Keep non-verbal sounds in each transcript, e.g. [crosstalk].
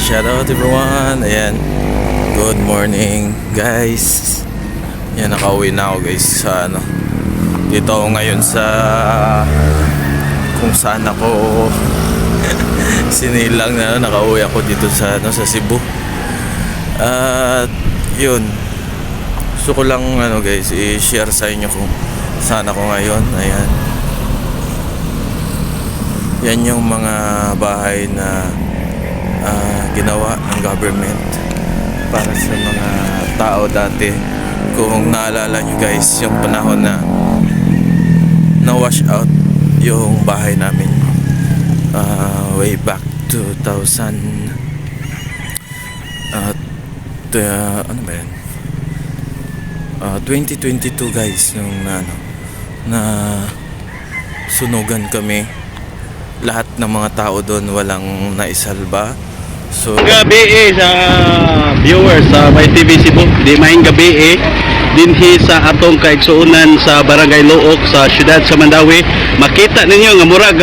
Shout out everyone. Ayan. Good morning, guys. Yan, nakauwi na ako guys sa ano. Dito ako ngayon sa kung saan ako [laughs] sinilang na nakauwi ako dito sa ano sa Cebu. At yun. Gusto ko lang ano guys i-share sa inyo kung saan ako ngayon. Ayan. Yan yung mga bahay na ah, ginawa ng government para sa mga tao dati. Kung naalala nyo guys, yung panahon na na-wash out yung bahay namin ah, way back 2000 at ah, ano ba yan? Ah, 2022 guys nung na, ano, na sunugan kami lahat ng mga tao doon walang naisalba so gabi eh sa viewers sa My TV Cebu. Di maing gabi eh dinhi sa atong kaigsuunan sa Barangay Luok sa siyudad sa Mandawi. Makita ninyo nga murag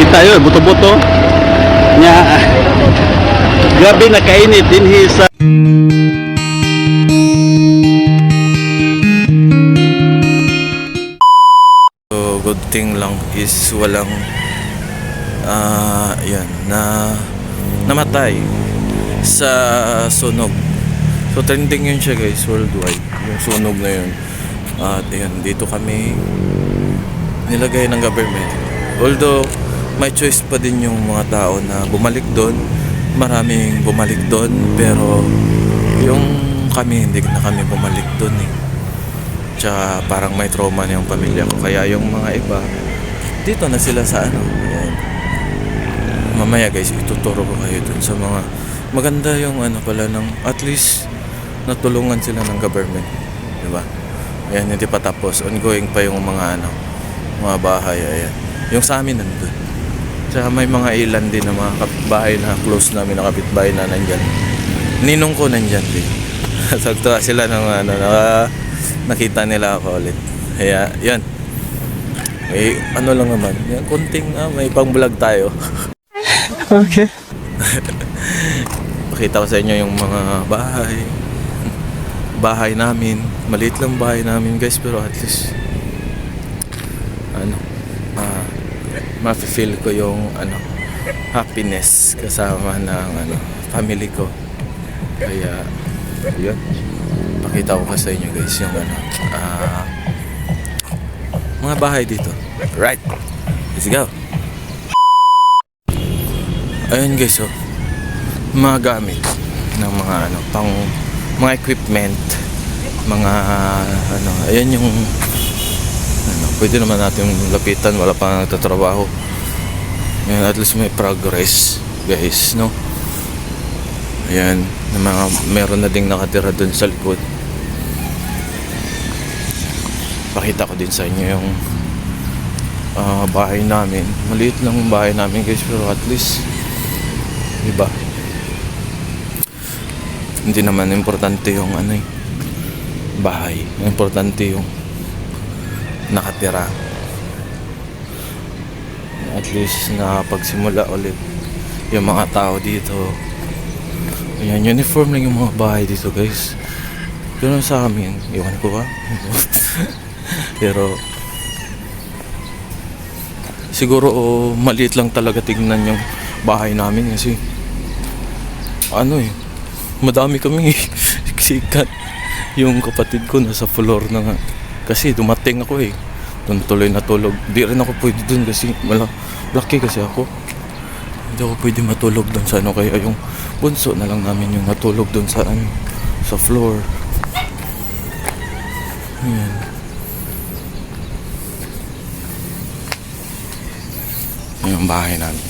kita yun buto-buto. Nya ah, grabe na kainit dinhi sa So, good thing lang is walang ah yan na namatay sa sunog. So trending yun siya guys worldwide yung sunog na yun. At yun dito kami nilagay ng government. Although may choice pa din yung mga tao na bumalik doon. Maraming bumalik doon pero yung kami hindi na kami bumalik doon eh. Tsaka parang may trauma na yung pamilya ko. Kaya yung mga iba, dito na sila sa ano. Mamaya guys, ituturo ko kayo dun sa mga maganda yung ano pala ng at least natulungan sila ng government. Di ba? Ayan, hindi pa tapos. Ongoing pa yung mga ano, mga bahay. Ayan. Yung sa amin nandun. Tsaka may mga ilan din na mga kapitbahay na close namin na kapitbahay na nandyan. Ninong ko nandyan din. [laughs] Sagto sila ng ano, naka, nakita nila ako ulit. Kaya, yan. May ano lang naman. Yan, kunting, ah, may pang vlog tayo. [laughs] Okay. [laughs] Pakita ko sa inyo yung mga bahay. Bahay namin. Maliit lang bahay namin guys, pero at least, ano, ah, mafe-feel ko yung, ano, happiness kasama ng, ano, family ko. Kaya, yun. Pakita ko sa inyo guys yung, ano, ah, mga bahay dito. Right. Let's go. Ayun guys, oh. Mga gamit ng mga ano, pang mga equipment, mga ano, ayan yung ano, pwede naman natin lapitan, wala pa nagtatrabaho. Yan, at least may progress, guys, no? Ayan, na mga, meron na ding nakatira dun sa likod. Pakita ko din sa inyo yung ah, bahay namin. Maliit lang bahay namin guys, pero at least Diba? Hindi naman importante yung ano eh, bahay. Importante yung nakatira. At least nakapagsimula ulit yung mga tao dito. Ayan, uniform lang yung mga bahay dito guys. Pero sa amin, iwan ko ba? [laughs] Pero siguro oh, maliit lang talaga tignan yung bahay namin kasi ano eh madami kami. [laughs] Sikat yung kapatid ko nasa floor na nga. Kasi dumating ako eh. Doon tuloy natulog di rin ako pwede doon kasi wala lucky kasi ako. Hindi ako pwede matulog doon sa ano. Kaya yung bunso na lang namin yung natulog doon sa ano sa floor. Ayan. yung bahay namin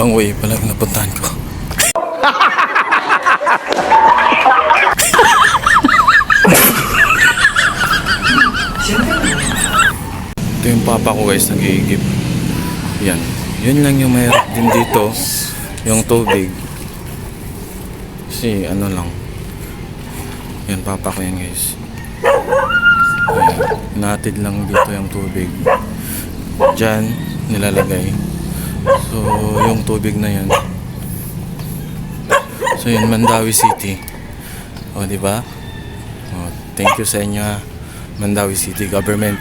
Ibang way pala yung napuntahan ko. Ito yung papa ko guys, nag-iigib. Yan. Yun lang yung mahirap din dito. Yung tubig. Kasi ano lang. Yan, papa ko yan guys. Ayan. Natid lang dito yung tubig. Diyan, nilalagay. So, yung tubig na yan. So, yun, Mandawi City. O, di ba? O, thank you sa inyo, ha. Mandawi City Government.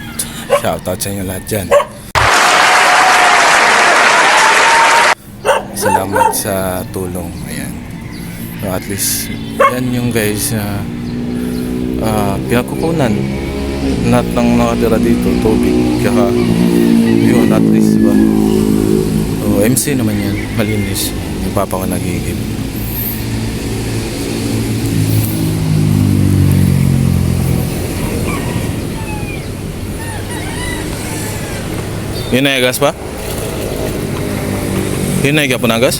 Shoutout sa inyo lahat dyan. Salamat sa tulong. Ayan. So, at least, yan yung guys na uh, pinagkukunan lahat ng nakatira dito, tubig, kaka yun, at least, diba? So, MC naman yan, malinis. Yung papa ko nagigib. Yun na gas pa? Yun na po na gas?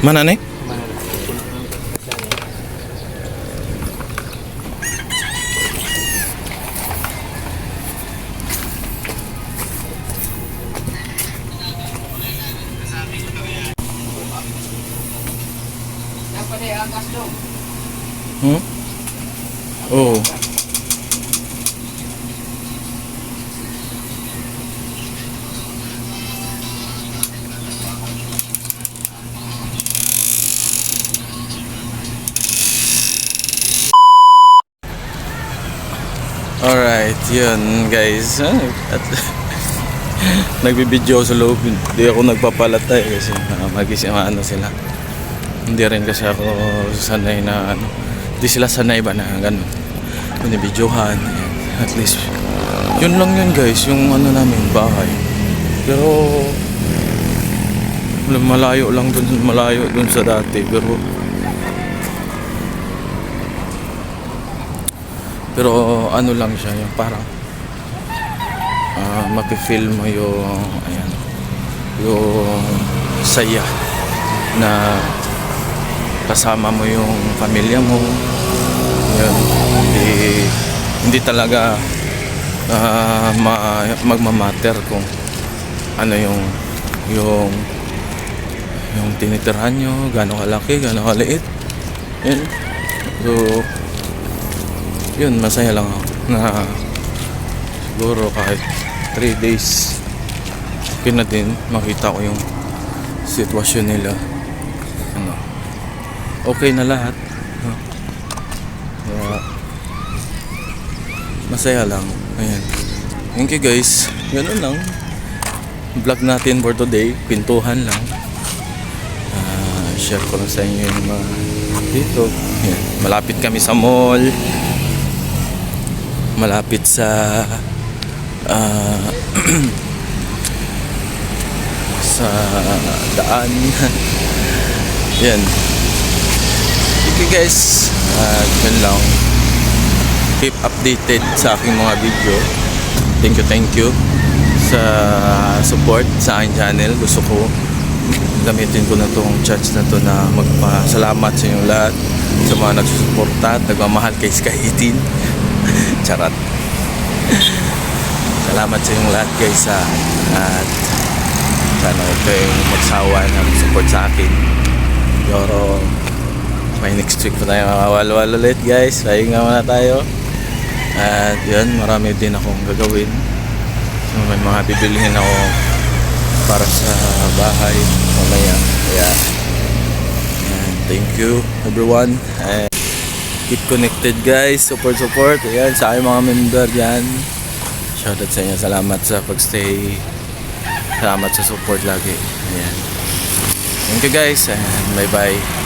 Mana nih? Yun guys. At [laughs] nagbibideo sa loob. Hindi ako nagpapalatay kasi uh, magising ano sila. Hindi rin kasi ako sanay na ano. Hindi sila sanay ba na ganun. Binibidyohan. At least, yun lang yun guys, yung ano namin, bahay. Pero, malayo lang dun, malayo dun sa dati. Pero, Pero ano lang siya, yung parang uh, mapifeel mo yung ayan, yung saya na kasama mo yung pamilya mo. Yun, hindi, hindi talaga uh, ma, magmamatter kung ano yung yung yung tinitirhan nyo, gano'ng kalaki, gano'ng kaliit. Yun. So, yun, masaya lang ako na siguro kahit 3 days okay na din makita ko yung sitwasyon nila. Ano okay na lahat? Kaya, masaya lang. Ayan. Thank you guys. Ganun lang. Vlog natin for today. Pintuhan lang. Ah, share ko lang sa inyo yung mga dito. Ayan. malapit kami sa mall malapit sa ah, [clears throat] sa daan [laughs] yan. Okay guys. Uh, yun lang. Keep updated sa aking mga video. Thank you thank you sa support sa aking channel. Gusto ko gamitin ko na tong chance na to na magpasalamat sa inyo lahat sa mga nagsusuporta at nagmamahal kay Sky 18 [laughs] Charot. Salamat sa inyong lahat guys ha. At sana huwag kayong magsawa ng support sa akin. Pero may next week pa tayo makawal-wal ulit guys. Pahinga muna tayo. At yun, marami din akong gagawin. So, may mga bibilihin ako para sa bahay mamaya. Kaya, yan, thank you everyone. And keep connected guys. Support support. Ayan sa aking mga member dyan shoutout sa inyo. Salamat sa pagstay. Salamat sa support lagi. Ayan. Thank you guys. And bye bye